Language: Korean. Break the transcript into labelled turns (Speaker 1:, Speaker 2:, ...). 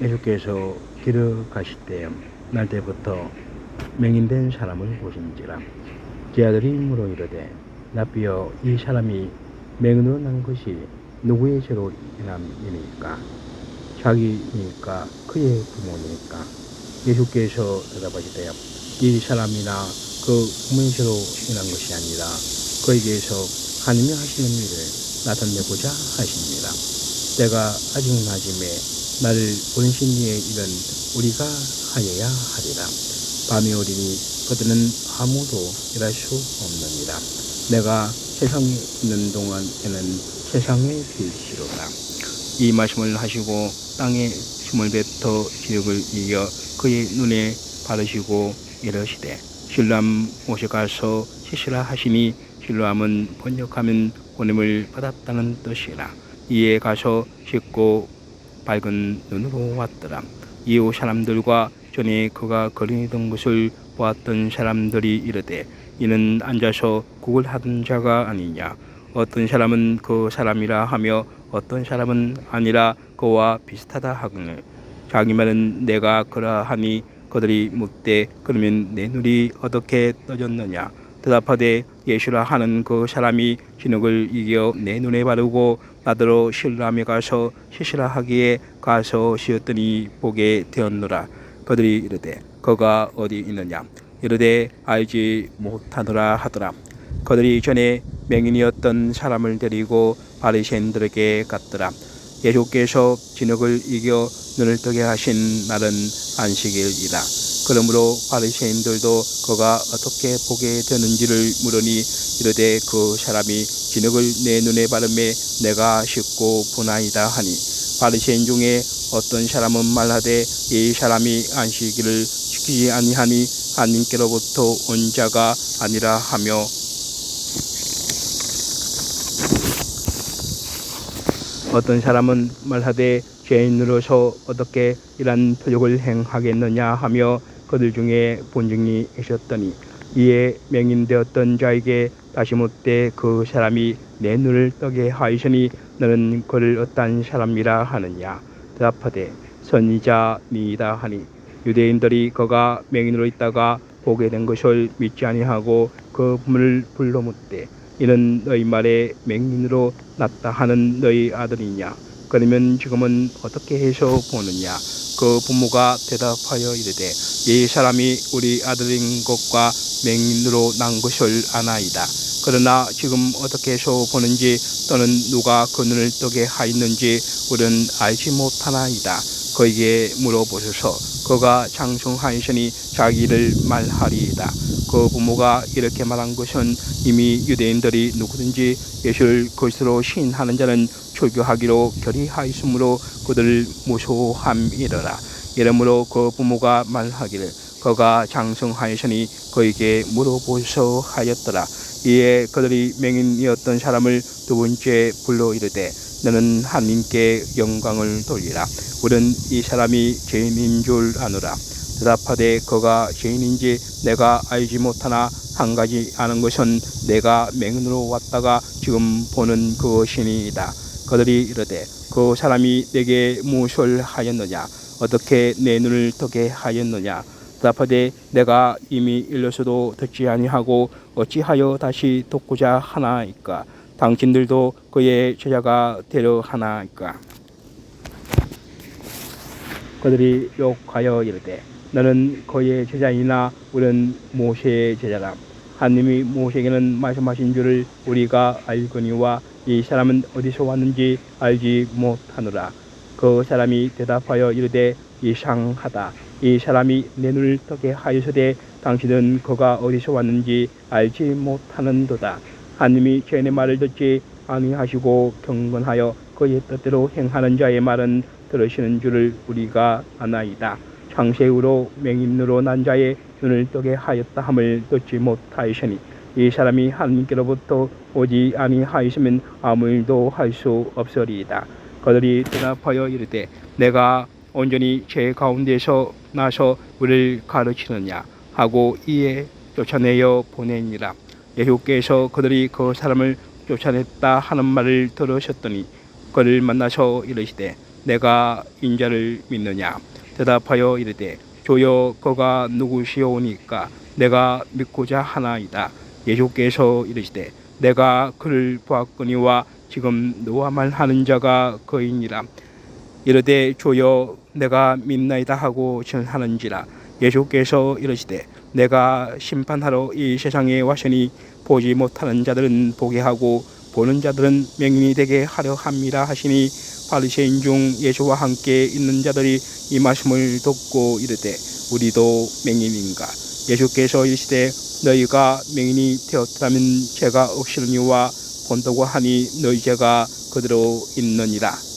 Speaker 1: 예수께서 길을 가실 때 날때부터 맹인된 사람을 보신지라. 제 아들이 물어 이르되 나비여 이 사람이 맹인으로 난 것이 누구의 죄로 인함이니까? 자기니까 그의 부모니까? 예수께서 대답하시되 이 사람이나 그 부모의 죄로 인한 것이 아니라 그에게서 하나님이 하시는 일을 나타내고자 하십니다. 때가 아직 낮음에 나를 보내신 이의 일은 우리가 하여야 하리라. 밤이 오리니 그들은 아무도 일할 수 없느니라. 내가 세상에 있는 동안에는 세상의 빛이로다. 이 말씀을 하시고 땅에 힘을 뱉어 지력을 이겨 그의 눈에 바르시고 이르시되 신람 옷에 가서 씻으라 하시니 신람은 번역하면 보냄을 받았다는 뜻이라 이에 가서 씻고 밝은 눈으로 왔더라. 이후 사람들과 전에 그가 거리던 것을 보았던 사람들이 이르되 이는 앉아서 국을 하던 자가 아니냐. 어떤 사람은 그 사람이라 하며 어떤 사람은 아니라 그와 비슷하다 하거늘. 자기 말은 내가 그러하니 그들이 묻되 그러면 내 눈이 어떻게 떠졌느냐 대답하되 예수라 하는 그 사람이 진흙을 이겨 내 눈에 바르고 나더러 신람에 가서 씻으라 하기에 가서 씻었더니 보게 되었노라. 그들이 이르되 그가 어디 있느냐? 이르되 알지 못하노라 하더라. 그들이 전에 맹인이었던 사람을 데리고 바리새인들에게 갔더라. 예수께서 진흙을 이겨 눈을 뜨게 하신 날은 안식일이라. 그러므로 바리새인들도 그가 어떻게 보게 되는지를 물으니 이르되 그 사람이 진흙을 내 눈에 바르매 내가 씻고 보나이다 하니 바리새인 중에 어떤 사람은 말하되 이 사람이 안식일을 지키지 아니하니 하나님께로부터 온 자가 아니라 하며 어떤 사람은 말하되 죄인으로서 어떻게 이러한 표적을 행하겠느냐 하며 그들 중에 본증이 있었더니 이에 맹인되었던 자에게 다시 묻되 그 사람이 내 눈을 뜨게 하시니 너는 그를 어떤 사람이라 하느냐? 대답하되 선지자니이다 하니 유대인들이 그가 맹인으로 있다가 보게 된 것을 믿지 아니하고 그 부모를 불러 묻되 이는 너희 말에 맹인으로 났다 하는 너희 아들이냐 그러면 지금은 어떻게 해서 보느냐. 그 부모가 대답하여 이르되 이 사람이 우리 아들인 것과 맹인으로 난 것을 아나이다. 그러나 지금 어떻게 해서 보는지 또는 누가 그 눈을 뜨게 하였는지 우리는 알지 못하나이다. 그에게 물어보소서 그가 장성하시니 자기를 말하리이다. 그 부모가 이렇게 말한 것은 이미 유대인들이 누구든지 예수를 그리스도로 시인하는 자는 출교하기로 결의하였으므로 그들을 무소함이러라. 이러므로 그 부모가 말하기를 그가 장성하였으니 그에게 물어보소 하였더라. 이에 그들이 맹인이었던 사람을 두 번째 불러 이르되 너는 하나님께 영광을 돌리라. 우리는 이 사람이 죄인인 줄 아노라. 대답하되 그가 죄인인지 내가 알지 못하나 한 가지 아는 것은 내가 맹인으로 왔다가 지금 보는 그것이니이다. 그들이 이르되 그 사람이 내게 무엇을 하였느냐? 어떻게 내 눈을 뜨게 하였느냐? 대답하되 내가 이미 일러서도 듣지 아니하고 어찌하여 다시 듣고자 하나이까 당신들도 그의 제자가 되려 하나이까? 그들이 욕하여 이르되 너는 그의 제자이나 우리는 모세의 제자라 하나님이 모세에게는 말씀하신 줄을 우리가 알거니와 이 사람은 어디서 왔는지 알지 못하노라. 그 사람이 대답하여 이르되 이상하다. 이 사람이 내 눈을 뜨게 하여서되 당신은 그가 어디서 왔는지 알지 못하는도다 하나님이 죄인의 말을 듣지 아니하시고 경건하여 그의 뜻대로 행하는 자의 말은 들으시는 줄을 우리가 아나이다 창세후로 맹인으로 난 자의 눈을 뜨게 하였다 함을 듣지 못하시니 이 사람이 하나님께로부터 오지 아니하였으면 아무 일도 할 수 없으리이다. 그들이 대답하여 이르되 내가 온전히 죄 가운데서 나서 우리를 가르치느냐 하고 이에 쫓아내어 보내니라. 예수께서 그들이 그 사람을 쫓아냈다 하는 말을 들으셨더니 그를 만나서 이르시되 내가 인자를 믿느냐? 대답하여 이르되 주여 그가 누구시오니까 내가 믿고자 하나이다. 예수께서 이르시되 내가 그를 보았거니와 지금 너와 말하는 자가 그이니라. 이르되 주여 내가 믿나이다 하고 전하는지라. 예수께서 이르시되 내가 심판하러 이 세상에 왔으니 보지 못하는 자들은 보게 하고 보는 자들은 맹인이 되게 하려 함이라 하시니 바리새인 중 예수와 함께 있는 자들이 이 말씀을 듣고 이르되 우리도 맹인인가? 예수께서 이르시되 너희가 맹인이 되었다면 죄가 없으려니와 본다고 하니 너희 죄가 그대로 있느니라